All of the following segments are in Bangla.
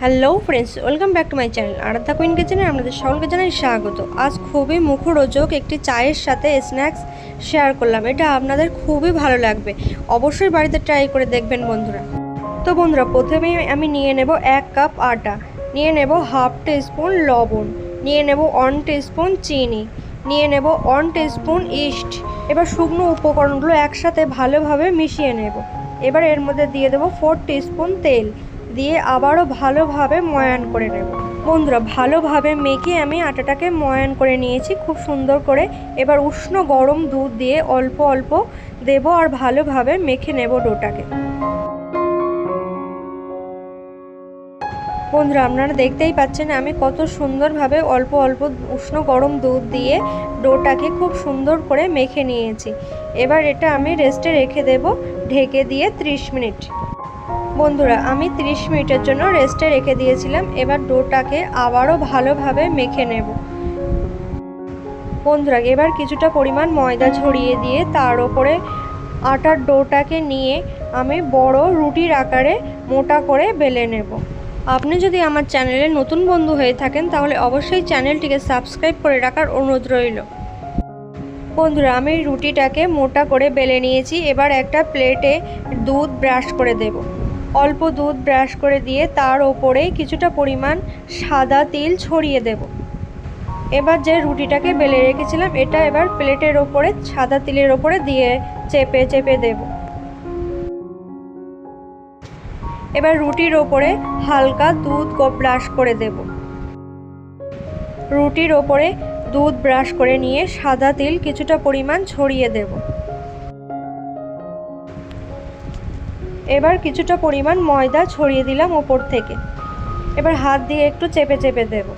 Hello friends welcome back to my channel Aradhya queen কিচেনে আপনাদের সকলকে জানাই স্বাগত। আজ খুবই মুখরোচক একটি চায়ের সাথে স্ন্যাক্স শেয়ার করলাম। এটা আপনাদের খুবই ভালো লাগবে। অবশ্যই বাড়িতে ট্রাই করে দেখবেন বন্ধুরা। তো বন্ধুরা প্রথমেই আমি নিয়ে নেব এক কাপ আটা, নিয়ে নেব হাফ স্পুন লবণ, নিয়ে নেব ওয়ান স্পুন চিনি, নিয়ে নেব ওয়ান স্পুন ইস্ট এবার শুকনো উপকরণগুলো একসাথে ভালোভাবে মিশিয়ে নেব। এবার এর মধ্যে দিয়ে দেবো ফোর স্পুন তেল। দিয়ে আবারও ভালোভাবে ময়ান করে নেব। বন্ধুরা, ভালোভাবে মেখে আমি আটাটাকে ময়ান করে নিয়েছি, খুব সুন্দর করে। এবার উষ্ণ গরম দুধ দিয়ে অল্প অল্প দেব আর ভালোভাবে মেখে নেব ডোটাকে। বন্ধুরা, আপনারা দেখতেই পাচ্ছেন আমি কত সুন্দরভাবে অল্প অল্প উষ্ণ গরম দুধ দিয়ে ডোটাকে খুব সুন্দর করে মেখে নিয়েছি। এবার এটা আমি রেস্টে রেখে দেব, ঢেকে দিয়ে 30 মিনিট। বন্ধুরা, আমি 30 মিনিটের জন্য রেস্টে রেখে দিয়েছিলাম, এবার ডোটাকে আবারও ভালোভাবে মেখে নেব। বন্ধুরা, এবার কিছুটা পরিমাণ ময়দা ছড়িয়ে দিয়ে তার ওপরে আটার ডোটাকে নিয়ে আমি বড় রুটির আকারে মোটা করে বেলে নেব। আপনি যদি আমার চ্যানেলে নতুন বন্ধু হয়ে থাকেন, তাহলে অবশ্যই চ্যানেলটিকে সাবস্ক্রাইব করে রাখার অনুরোধ রইল। বন্ধুরা, আমি রুটিটাকে মোটা করে বেলে নিয়েছি, এবার একটা প্লেটে দুধ ব্রাশ করে দেব। অল্প দুধ ব্রাশ করে দিয়ে তার ওপরে কিছুটা পরিমাণ সাদা তিল ছড়িয়ে দেব। এবার যে রুটিটাকে বেলে রেখেছিলাম, এটা এবার প্লেটের ওপরে, সাদা তিলের ওপরে দিয়ে চেপে চেপে দেব। এবার রুটির ওপরে হালকা দুধ ব্রাশ করে দেব। রুটির ওপরে দুধ ব্রাশ করে নিয়ে সাদা তিল কিছুটা পরিমাণ ছড়িয়ে দেব। এবার কিছুটা পরিমাণ ময়দা ছড়িয়ে দিলাম ওপর থেকে। এবার হাত দিয়ে একটু চেপে চেপে দেব।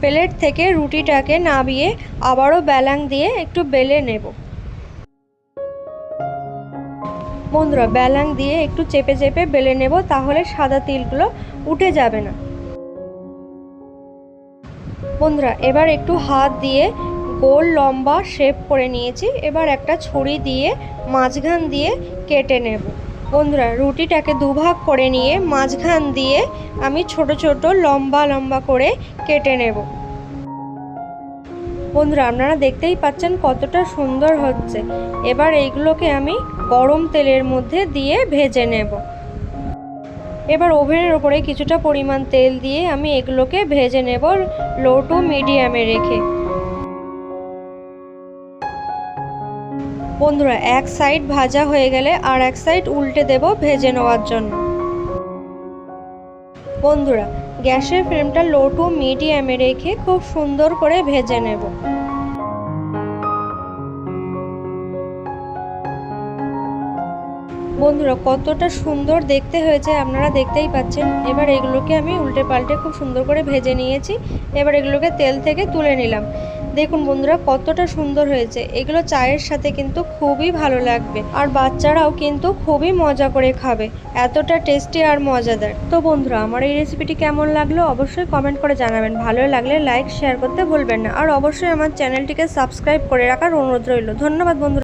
প্লেট থেকে রুটিটাকে নাবিয়ে আবারও ব্যালাং দিয়ে একটু বেলে নেব। বন্ধুরা, ব্যালাং দিয়ে একটু চেপে চেপে বেলে নেব তাহলে সাদা তিলগুলো উঠে যাবে না। বন্ধুরা, এবার একটু হাত দিয়ে গোল লম্বা শেপ করে নিয়েছি। এবার একটা ছুরি দিয়ে, মাঝখান দিয়ে কেটে নেব। বন্ধুরা, রুটিটাকে দুভাগ করে নিয়ে মাঝখান দিয়ে আমি ছোট ছোট লম্বা লম্বা করে কেটে নেব। বন্ধুরা, আপনারা দেখতেই পাচ্ছেন কতটা সুন্দর হচ্ছে। এবার এইগুলোকে আমি গরম তেলের মধ্যে দিয়ে ভেজে নেব। এবার ওভেনের ওপরে কিছুটা পরিমাণ তেল দিয়ে আমি এগুলোকে ভেজে নেব লো টু মিডিয়ামে রেখে। বন্ধুরা, এক সাইড ভাজা হয়ে গেলে আর এক সাইড উল্টে দেব ভেজে নেওয়ার জন্য। বন্ধুরা, গ্যাসের ফ্লেমটা লো টু মিডিয়ামে রেখে খুব সুন্দর করে ভেজে নেব। বন্ধুরা, কতটা সুন্দর দেখতে হয়েছে আপনারা দেখতেই পাচ্ছেন। এবার এগুলোকে আমি উল্টে পাল্টে খুব সুন্দর করে ভেজে নিয়েছি। এবার এগুলোকে তেল থেকে তুলে নিলাম। দেখুন বন্ধুরা, কতটা সুন্দর হয়েছে। এগুলো চায়ের সাথে কিন্তু খুবই ভালো লাগবে। আর বাচ্চারাও কিন্তু খুবই মজা করে খাবে। এতটা টেস্টি আর মজাদার। তো বন্ধুরা, আমার এই রেসিপিটি কেমন লাগল অবশ্যই কমেন্ট করে জানাবেন। ভালো লাগলে লাইক শেয়ার করতে ভুলবেন না। আর অবশ্যই আমার চ্যানেলটিকে সাবস্ক্রাইব করে রাখার অনুরোধ রইল। ধন্যবাদ বন্ধুরা।